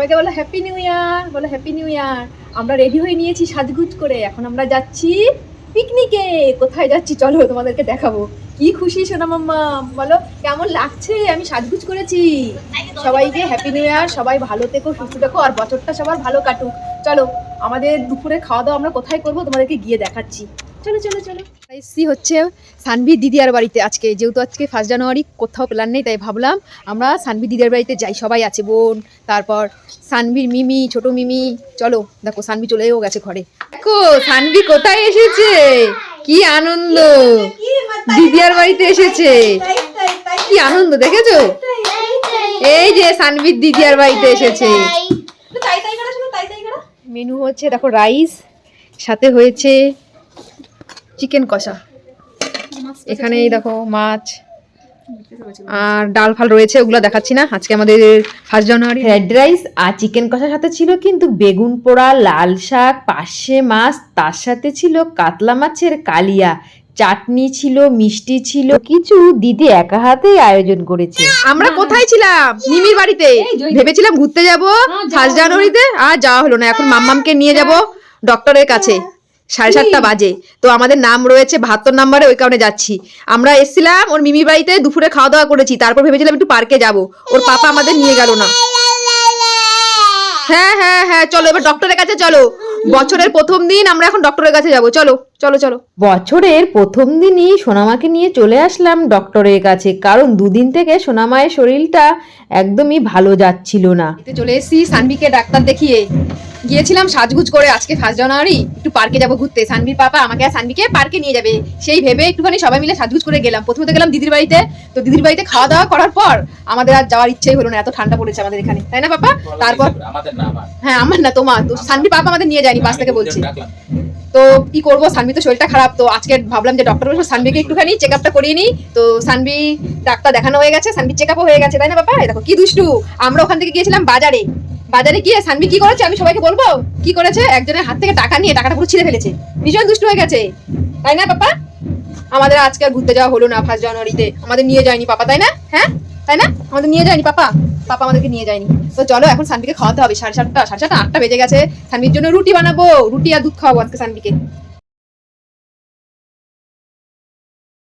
সবাইকে বলো happy new year বলো হ্যাপি নিউ ইয়ার আমরা রেডি হয়ে নিয়েছি সাজগুজ করে। এখন আমরা যাচ্ছি পিকনিকে কোথায় যাচ্ছি? চলো তোমাদেরকে দেখাবো। কি খুশি সোনা মাম্মা বলো। কেমন লাগছে? আমি সাজগুজ করেছি। সবাইকে হ্যাপি নিউ ইয়ার সবাই ভালো থেকো, সুস্থ থেকো, আর বছরটা সবার ভালো কাটুক। চলো, আমাদের দুপুরে খাওয়া দাওয়া আমরা কোথায় করব তোমাদেরকে গিয়ে দেখাচ্ছি। চলো চলো চলো। এসছি হচ্ছে সানভি দিদিয়ার বাড়িতে আজকে। যেহেতু আজকে ফার্স্ট জানুয়ারি কোথাও প্ল্যান নেই, তাই ভাবলাম আমরা সানভি দিদিয়ার বাড়িতে যাই। সবাই আছে, বোন, তারপর সানভির মিমি, ছোট মিমি। চলো, দেখো সানভি চলেও গেছে ঘরে। দেখো সানভি কোথায় এসেছে? কি আনন্দ। দিদিয়ার বাড়িতে এসেছে। কি আনন্দ, দেখেছ? এই যে সানভির আর বাড়িতে এসেছে। মেনু হচ্ছে, দেখো, রাইস, সাথে হয়েছে চিকেন কষা। এখানে দেখো, মাছ আর ডাল ফাল রয়েছে, ওগুলো দেখাচ্ছি না। আজকে আমাদের ফার্স্ট জানুয়ারি। ফ্রাইড রাইস আর চিকেন কষার সাথে ছিল কিন্তু বেগুন পোড়া, লাল শাক, পার্শে মাছ, তার সাথে ছিল কাতলা মাছের কালিয়া। চাটনি ছিল মিষ্টি ছিল কিছু দিদি একা হাতেই আয়োজন করেছে। আমরা কোথায় ছিলাম? মিমির বাড়িতে। ভেবেছিলাম ঘুরতে যাব ফার্স্ট জানুয়ারিতে আর যাওয়া হলো না। এখন মাম্মামকে নিয়ে যাব ডক্টরের কাছে। সাড়ে সাতটা বাজে। তো আমাদের নাম রয়েছে বাহাত্তর নাম্বারে ওই কারণে যাচ্ছি। আমরা এসেছিলাম ওর মিমির বাড়িতে দুপুরে খাওয়া দাওয়া করেছি। তারপর ভেবেছিলাম একটু পার্কে যাব। ওর পাপা আমাদের নিয়ে গেল না। হ্যাঁ হ্যাঁ হ্যাঁ চলো এবার ডক্টরের কাছে চলো। বছরের প্রথম দিন আমরা এখন ডক্টরের কাছে যাব। চলো চলো চলো। বছরের প্রথম দিনই সোনামাকে নিয়ে চলে আসলাম ডক্টরের কাছে কারণ দুদিন থেকে সোনামায়ের শরীরটা একদমই ভালো যাচ্ছিল না। চলে এসেছি সানভিকে ডাক্তার দেখিয়ে। গিয়েছিলাম সাজগুজ করে আজকে ফার্স্ট জানুয়ারি একটু পার্কে যাব ঘুরতে। সানভির পাপা আমাকে আর সানভিকে পার্কে নিয়ে যাবে। সেই ভেবে একটুখানি সবাই মিলে সাজগুজ করে গেলাম। প্রথমে তো গেলাম দিদির বাড়িতে। তো দিদির বাড়িতে খাওয়া দাওয়া করার পর আমাদের আর যাওয়ার ইচ্ছেই হলো না এত ঠান্ডা পড়েছে আমাদের এখানে। তাই না পাপা? তারপর হ্যাঁ আমার না তোমার। তো সানভির পাপা আমাদের নিয়ে যায়নি বাস থেকে বলছি। তো কি করব? সানভি তো শরীরটা খারাপ। তো আজকে ভাবলাম যে ডক্টর বসে সানভিকে একটুখানি চেক আপটা করিয়ে নিই। তো সানভি ডাক্তার দেখানো হয়ে গেছে সানভি চেক আপও হয়ে গেছে তাই না বাবা দেখো কি দুষ্টু। আমরা ওখান থেকে গিয়েছিলাম বাজারে। বাজারে গিয়ে সানবি কি করেছে আমি সবাইকে বলব? কি করেছে? একজনের হাত থেকে টাকা নিয়ে টাকাটা পুরো ছিঁড়ে ফেলেছে। ভীষণ দুষ্ট হয়ে গেছে। তাই না, পাপা? আমাদের আজকে আর ঘুরতে যাওয়া হলো না ফার্স্ট জানুয়ারিতে। আমাদের নিয়ে যায়নি পাপা, তাই না? হ্যাঁ? তাই না? আমাদের নিয়ে যায়নি পাপা? পাপা আমাদেরকে নিয়ে যায়নি। তো চলো, এখন সানবিকে খাওয়াতে হবে। সাড়ে সাতটা সাড়ে সাতটা, আটটা বেজে গেছে। সানবির জন্য রুটি বানাবো। রুটি আর দুধ খাওয়াবো আজকে সানভিকে